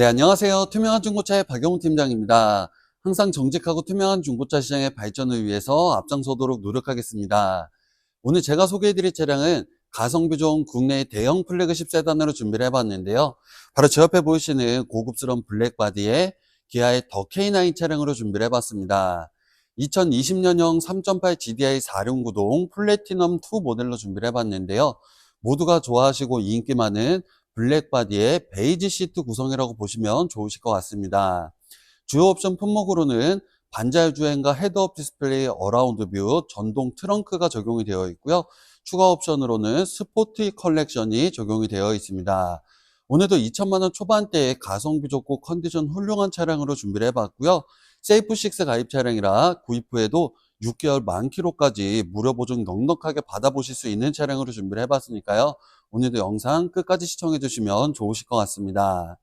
네, 안녕하세요. 투명한 중고차의 박영훈 팀장입니다. 항상 정직하고 투명한 중고차 시장의 발전을 위해서 앞장서도록 노력하겠습니다. 오늘 제가 소개해드릴 차량은 가성비 좋은 국내 대형 플래그십 세단으로 준비를 해봤는데요. 바로 제 옆에 보이시는 고급스러운 블랙 바디의 기아의 더 K9 차량으로 준비를 해봤습니다. 2020년형 3.8 GDI 4륜구동 플래티넘 2 모델로 준비를 해봤는데요. 모두가 좋아하시고 인기 많은 블랙 바디의 베이지 시트 구성이라고 보시면 좋으실 것 같습니다. 주요 옵션 품목으로는 반자율 주행과 헤드업 디스플레이 어라운드 뷰, 전동 트렁크가 적용이 되어 있고요. 추가 옵션으로는 스포티 컬렉션이 적용이 되어 있습니다. 오늘도 2천만 원 초반대에 가성비 좋고 컨디션 훌륭한 차량으로 준비를 해봤고요. 세이프6 가입 차량이라 구입 후에도 6개월 만 킬로까지 무료 보증 넉넉하게 받아보실 수 있는 차량으로 준비를 해봤으니까요. 오늘도 영상 끝까지 시청해 주시면 좋으실 것 같습니다.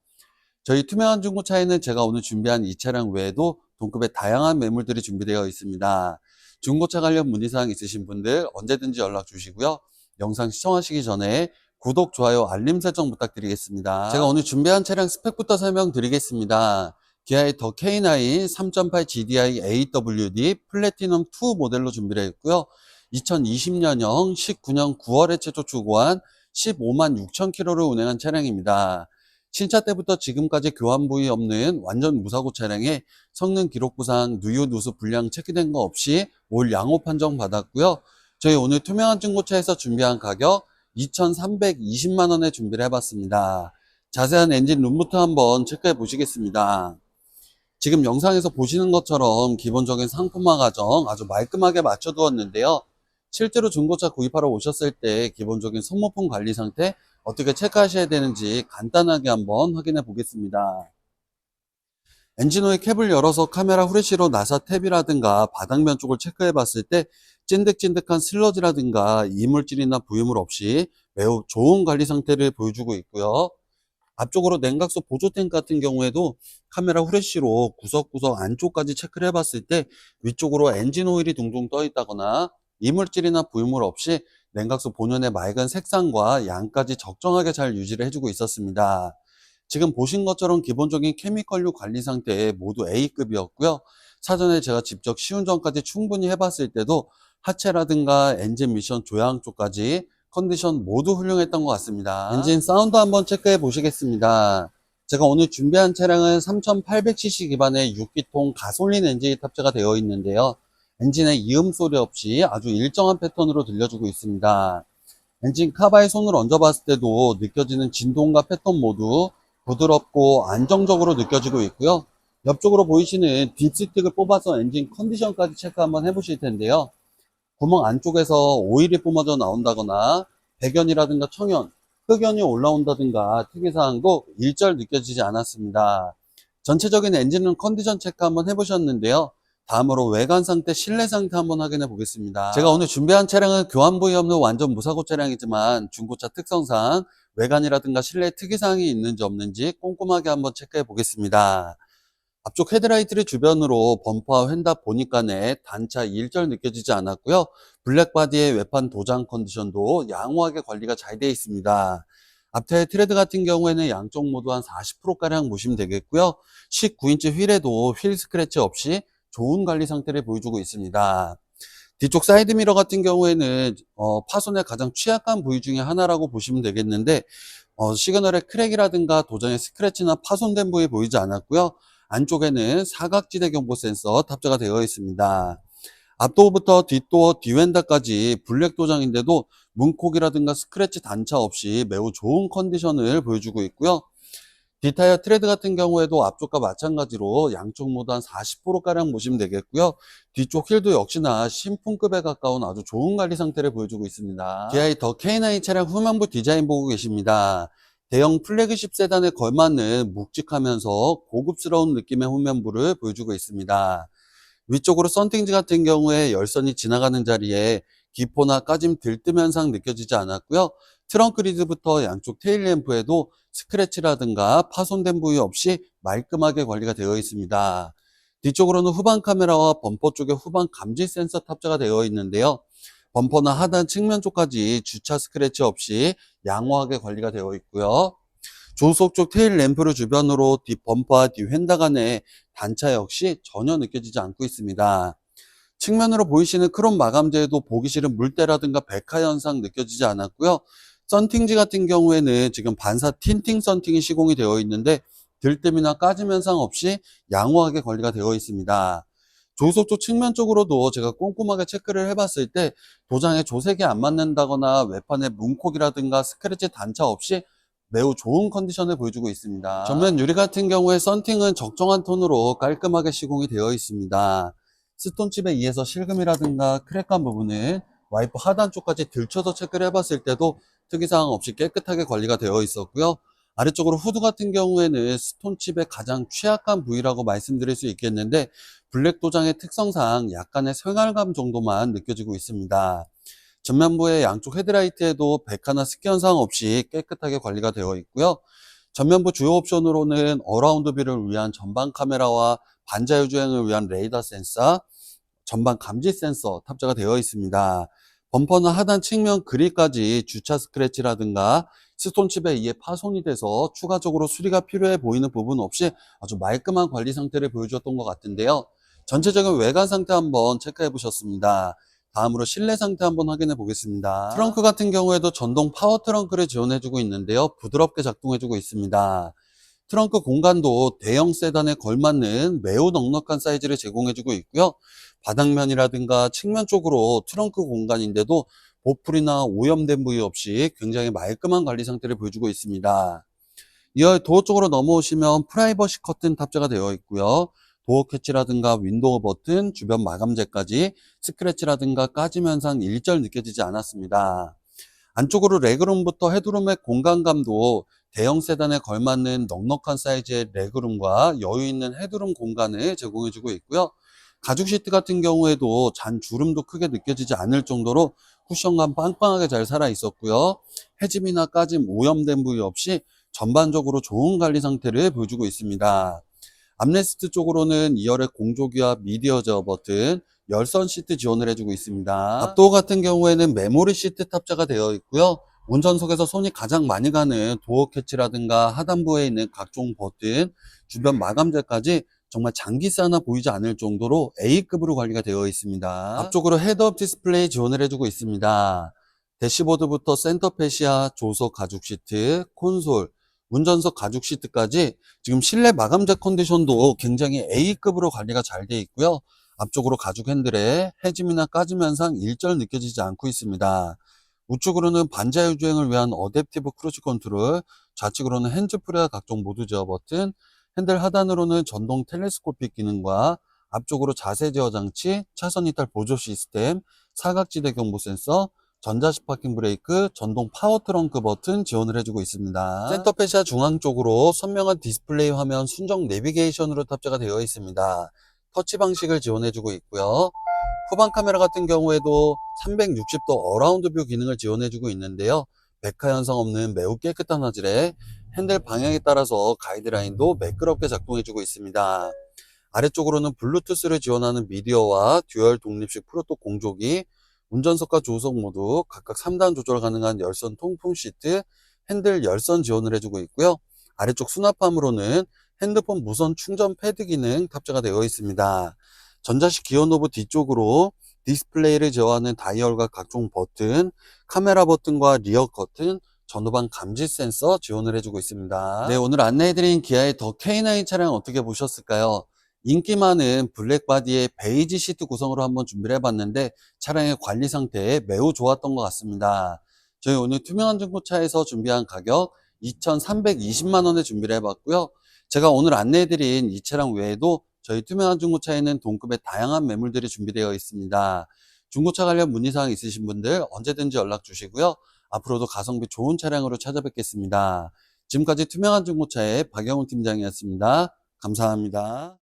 저희 투명한 중고차에는 제가 오늘 준비한 이 차량 외에도 동급의 다양한 매물들이 준비되어 있습니다. 중고차 관련 문의사항 있으신 분들 언제든지 연락 주시고요. 영상 시청하시기 전에 구독, 좋아요, 알림 설정 부탁드리겠습니다. 제가 오늘 준비한 차량 스펙부터 설명드리겠습니다. 기아의 더 K9 3.8 GDI AWD 플래티넘 2 모델로 준비를 했고요. 2020년형 19년 9월에 최초 출고한 15만 6천 킬로를 운행한 차량입니다. 신차 때부터 지금까지 교환 부위 없는 완전 무사고 차량에 성능 기록 부상 누유 누수 불량 체크된 거 없이 올 양호 판정 받았고요. 저희 오늘 투명한 중고차에서 준비한 가격 2,320만 원에 준비를 해봤습니다. 자세한 엔진 룸부터 한번 체크해 보시겠습니다. 지금 영상에서 보시는 것처럼 기본적인 상품화 과정 아주 말끔하게 맞춰두었는데요. 실제로 중고차 구입하러 오셨을 때 기본적인 소모품 관리 상태 어떻게 체크하셔야 되는지 간단하게 한번 확인해 보겠습니다. 엔진오일 캡을 열어서 카메라 후레쉬로 나사 탭이라든가 바닥면 쪽을 체크해 봤을 때 찐득찐득한 슬러지라든가 이물질이나 부유물 없이 매우 좋은 관리 상태를 보여주고 있고요. 앞쪽으로 냉각수 보조탱크 같은 경우에도 카메라 후레쉬로 구석구석 안쪽까지 체크를 해봤을 때 위쪽으로 엔진 오일이 둥둥 떠 있다거나 이물질이나 부유물 없이 냉각수 본연의 맑은 색상과 양까지 적정하게 잘 유지를 해주고 있었습니다. 지금 보신 것처럼 기본적인 케미컬류 관리 상태 모두 A급이었고요. 사전에 제가 직접 시운전까지 충분히 해봤을 때도 하체라든가 엔진 미션 조향 쪽까지 컨디션 모두 훌륭했던 것 같습니다. 엔진 사운드 한번 체크해 보시겠습니다. 제가 오늘 준비한 차량은 3800cc 기반의 6기통 가솔린 엔진이 탑재가 되어 있는데요. 엔진의 이음 소리 없이 아주 일정한 패턴으로 들려주고 있습니다. 엔진 카바에 손을 얹어봤을 때도 느껴지는 진동과 패턴 모두 부드럽고 안정적으로 느껴지고 있고요. 옆쪽으로 보이시는 딥스틱을 뽑아서 엔진 컨디션까지 체크 한번 해보실 텐데요. 구멍 안쪽에서 오일이 뿜어져 나온다거나 배견이라든가 청연, 흑연이 올라온다든가 특이사항도 일절 느껴지지 않았습니다. 전체적인 엔진은 컨디션 체크 한번 해보셨는데요. 다음으로 외관 상태, 실내 상태 한번 확인해 보겠습니다. 제가 오늘 준비한 차량은 교환 부위 없는 완전 무사고 차량이지만 중고차 특성상 외관이라든가 실내 특이사항이 있는지 없는지 꼼꼼하게 한번 체크해 보겠습니다. 앞쪽 헤드라이트를 주변으로 범퍼와 휀다 보니까에 단차 일절 느껴지지 않았고요. 블랙바디의 외판 도장 컨디션도 양호하게 관리가 잘 되어 있습니다. 앞타의 트레드 같은 경우에는 양쪽 모두 한 40%가량 보시면 되겠고요. 19인치 휠에도 휠 스크래치 없이 좋은 관리 상태를 보여주고 있습니다. 뒤쪽 사이드 미러 같은 경우에는 어, 파손의 가장 취약한 부위 중에 하나라고 보시면 되겠는데 어, 시그널의 크랙이라든가 도전의 스크래치나 파손된 부위 보이지 않았고요. 안쪽에는 사각지대 경보 센서 탑재가 되어 있습니다. 앞도어부터 뒷도어 뒤웬다까지 블랙 도장인데도 문콕이라든가 스크래치 단차 없이 매우 좋은 컨디션을 보여주고 있고요. 뒷타이어 트레드 같은 경우에도 앞쪽과 마찬가지로 양쪽 모두 한 40%가량 보시면 되겠고요. 뒤쪽 휠도 역시나 신품급에 가까운 아주 좋은 관리 상태를 보여주고 있습니다. 기아의 더 K9 차량 후면부 디자인 보고 계십니다. 대형 플래그십 세단에 걸맞는 묵직하면서 고급스러운 느낌의 후면부를 보여주고 있습니다. 위쪽으로 썬팅지 같은 경우에 열선이 지나가는 자리에 기포나 까짐 들뜸 현상 느껴지지 않았고요. 트렁크 리드부터 양쪽 테일 램프에도 스크래치라든가 파손된 부위 없이 말끔하게 관리가 되어 있습니다. 뒤쪽으로는 후방 카메라와 범퍼 쪽에 후방 감지 센서 탑재가 되어 있는데요. 범퍼나 하단 측면 쪽까지 주차 스크래치 없이 양호하게 관리가 되어 있고요. 조수석 쪽 테일 램프를 주변으로 뒷 범퍼와 뒤 휀다 간의 단차 역시 전혀 느껴지지 않고 있습니다. 측면으로 보이시는 크롬 마감재에도 보기 싫은 물때라든가 백화 현상 느껴지지 않았고요. 썬팅지 같은 경우에는 지금 반사 틴팅 썬팅이 시공이 되어 있는데 들뜸이나 까짐 현상 없이 양호하게 관리가 되어 있습니다. 쪽 측면 쪽으로도 제가 꼼꼼하게 체크를 해봤을 때 도장에 조색이 안 맞는다거나 외판에 문콕이라든가 스크래치 단차 없이 매우 좋은 컨디션을 보여주고 있습니다. 전면 유리 같은 경우에 썬팅은 적정한 톤으로 깔끔하게 시공이 되어 있습니다. 스톤칩에 의해서 실금이라든가 크랙한 부분은 와이프 하단 쪽까지 들쳐서 체크를 해봤을 때도 특이사항 없이 깨끗하게 관리가 되어 있었고요. 아래쪽으로 후드 같은 경우에는 스톤칩의 가장 취약한 부위라고 말씀드릴 수 있겠는데 블랙 도장의 특성상 약간의 생활감 정도만 느껴지고 있습니다. 전면부의 양쪽 헤드라이트에도 백화나 습기 현상 없이 깨끗하게 관리가 되어 있고요. 전면부 주요 옵션으로는 어라운드 뷰를 위한 전방 카메라와 반자율 주행을 위한 레이더 센서, 전방 감지 센서 탑재가 되어 있습니다. 범퍼나 하단 측면 그릴까지 주차 스크래치라든가 스톤칩에 의해 파손이 돼서 추가적으로 수리가 필요해 보이는 부분 없이 아주 말끔한 관리 상태를 보여주었던 것 같은데요. 전체적인 외관 상태 한번 체크해 보셨습니다. 다음으로 실내 상태 한번 확인해 보겠습니다. 트렁크 같은 경우에도 전동 파워 트렁크를 지원해주고 있는데요. 부드럽게 작동해주고 있습니다. 트렁크 공간도 대형 세단에 걸맞는 매우 넉넉한 사이즈를 제공해주고 있고요. 바닥면이라든가 측면 쪽으로 트렁크 공간인데도 보풀이나 오염된 부위 없이 굉장히 말끔한 관리 상태를 보여주고 있습니다. 이어 도어 쪽으로 넘어오시면 프라이버시 커튼 탑재가 되어 있고요. 도어 캐치라든가 윈도우 버튼, 주변 마감재까지 스크래치라든가 까짐 현상 일절 느껴지지 않았습니다. 안쪽으로 레그룸부터 헤드룸의 공간감도 대형 세단에 걸맞는 넉넉한 사이즈의 레그룸과 여유 있는 헤드룸 공간을 제공해주고 있고요. 가죽 시트 같은 경우에도 잔 주름도 크게 느껴지지 않을 정도로 쿠션감 빵빵하게 잘 살아 있었고요. 해짐이나 까짐, 오염된 부위 없이 전반적으로 좋은 관리 상태를 보여주고 있습니다. 암레스트 쪽으로는 2열의 공조기와 미디어 제어 버튼, 열선 시트 지원을 해주고 있습니다. 앞도어 같은 경우에는 메모리 시트 탑재가 되어 있고요. 운전석에서 손이 가장 많이 가는 도어 캐치라든가 하단부에 있는 각종 버튼, 주변 마감재까지 정말 장기세 하나 보이지 않을 정도로 A급으로 관리가 되어 있습니다. 앞쪽으로 헤드업 디스플레이 지원을 해주고 있습니다. 대시보드부터 센터페시아, 조석 가죽 시트, 콘솔, 운전석 가죽 시트까지 지금 실내 마감재 컨디션도 굉장히 A급으로 관리가 잘 되어 있고요. 앞쪽으로 가죽 핸들에 해짐이나 까짐 현상 일절 느껴지지 않고 있습니다. 우측으로는 반자율 주행을 위한 어댑티브 크루즈 컨트롤, 좌측으로는 핸즈프리와 각종 모드 제어 버튼, 핸들 하단으로는 전동 텔레스코픽 기능과 앞쪽으로 자세 제어 장치, 차선 이탈 보조 시스템, 사각지대 경보 센서, 전자식 파킹 브레이크, 전동 파워 트렁크 버튼 지원을 해주고 있습니다. 센터 페시아 중앙 쪽으로 선명한 디스플레이 화면 순정 내비게이션으로 탑재가 되어 있습니다. 터치 방식을 지원해주고 있고요. 후방 카메라 같은 경우에도 360도 어라운드 뷰 기능을 지원해주고 있는데요. 백화 현상 없는 매우 깨끗한 화질에 핸들 방향에 따라서 가이드라인도 매끄럽게 작동해주고 있습니다. 아래쪽으로는 블루투스를 지원하는 미디어와 듀얼 독립식 프로토 공조기, 운전석과 조수석 모두 각각 3단 조절 가능한 열선 통풍 시트, 핸들 열선 지원을 해주고 있고요. 아래쪽 수납함으로는 핸드폰 무선 충전 패드 기능 탑재가 되어 있습니다. 전자식 기어 노브 뒤쪽으로 디스플레이를 제어하는 다이얼과 각종 버튼, 카메라 버튼과 리어 커튼, 전후방 감지 센서 지원을 해주고 있습니다. 네, 오늘 안내해드린 기아의 더 K9 차량 어떻게 보셨을까요? 인기 많은 블랙 바디의 베이지 시트 구성으로 한번 준비를 해봤는데 차량의 관리 상태 매우 좋았던 것 같습니다. 저희 오늘 투명한 중고차에서 준비한 가격 2,320만 원에 준비를 해봤고요. 제가 오늘 안내해드린 이 차량 외에도 저희 투명한 중고차에는 동급의 다양한 매물들이 준비되어 있습니다. 중고차 관련 문의사항 있으신 분들 언제든지 연락 주시고요. 앞으로도 가성비 좋은 차량으로 찾아뵙겠습니다. 지금까지 투명한 중고차의 박영훈 팀장이었습니다. 감사합니다.